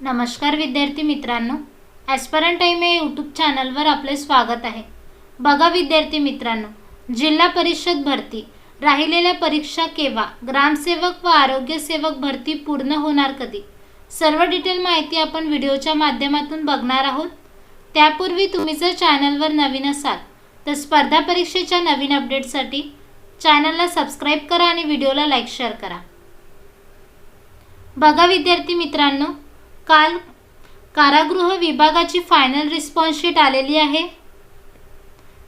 नमस्कार विद्यार्थी मित्रांनो ॲस्परंट टाईम या यूट्यूब चॅनलवर आपले स्वागत आहे. बघा विद्यार्थी मित्रांनो जिल्हा परिषद भरती राहिलेल्या परीक्षा केव्हा ग्रामसेवक व आरोग्यसेवक भरती पूर्ण होणार कधी? सर्व डिटेल माहिती आपण व्हिडिओच्या माध्यमातून बघणार आहोत. त्यापूर्वी तुम्ही जर चॅनलवर नवीन असाल तर स्पर्धा परीक्षेच्या नवीन अपडेटसाठी चॅनलला सबस्क्राईब करा आणि व्हिडिओला लाईक शेअर करा. बघा विद्यार्थी मित्रांनो काल कारागृह विभागाची फायनल रिस्पॉन्स शीट आलेली आहे.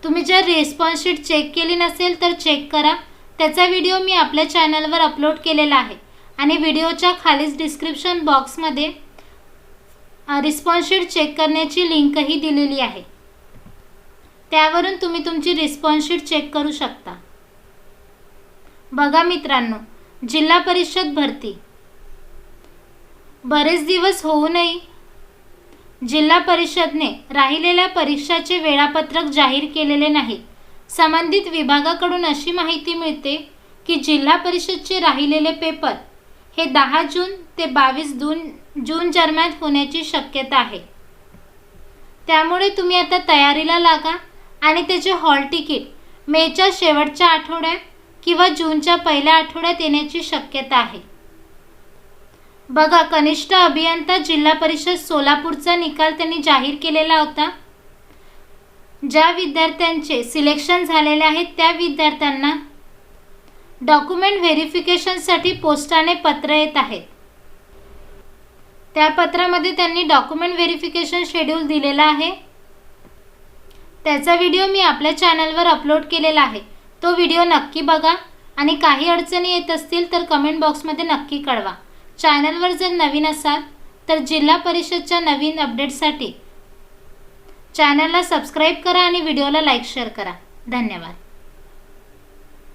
तुम्ही जर रिस्पॉन्स शीट चेक केली नसेल तर चेक करा. त्याचा व्हिडिओ मी आपल्या चॅनलवर अपलोड केलेला आहे. आणि व्हिडिओच्या खालीच डिस्क्रिप्शन बॉक्समध्ये रिस्पॉन्स शीट चेक करण्याची लिंकही दिलेली आहे. त्यावरून तुम्ही तुमची रिस्पॉन्स शीट चेक करू शकता. बघा मित्रांनो जिल्हा परिषद भरती. बरेच दिवस होऊनही जिल्हा परिषदने राहिलेल्या परीक्षाचे वेळापत्रक जाहीर केलेले नाही. संबंधित विभागाकडून अशी माहिती मिळते की जिल्हा परिषदचे राहिलेले पेपर हे दहा जून ते बावीस जून जून दरम्यान होण्याची शक्यता आहे. त्यामुळे तुम्ही आता तयारीला लागा आणि त्याचे हॉल तिकीट मेच्या शेवटच्या आठवड्यात किंवा जूनच्या पहिल्या आठवड्यात येण्याची शक्यता आहे. बघा कनिष्ठ अभियंता जिल्हा परिषद सोलापूरचा निकाल त्यांनी जाहीर केलेला होता. ज्या विद्यार्थ्यांचे सिलेक्शन झालेले आहेत त्या विद्यार्थ्यांना डॉक्युमेंट व्हेरिफिकेशनसाठी पोस्टाने पत्र येत आहेत. त्या पत्रामध्ये त्यांनी डॉक्युमेंट व्हेरिफिकेशन शेड्यूल दिलेला आहे. त्याचा व्हिडिओ मी आपल्या चॅनलवर अपलोड केलेला आहे. तो व्हिडिओ नक्की बघा आणि काही अडचणी येत असतील तर कमेंट बॉक्समध्ये नक्की कळवा. चॅनलवर जर नवीन असाल तर जिल्हा परिषदच्या नवीन अपडेटसाठी चॅनलला सबस्क्राईब करा आणि व्हिडिओला लाईक शेअर करा. धन्यवाद.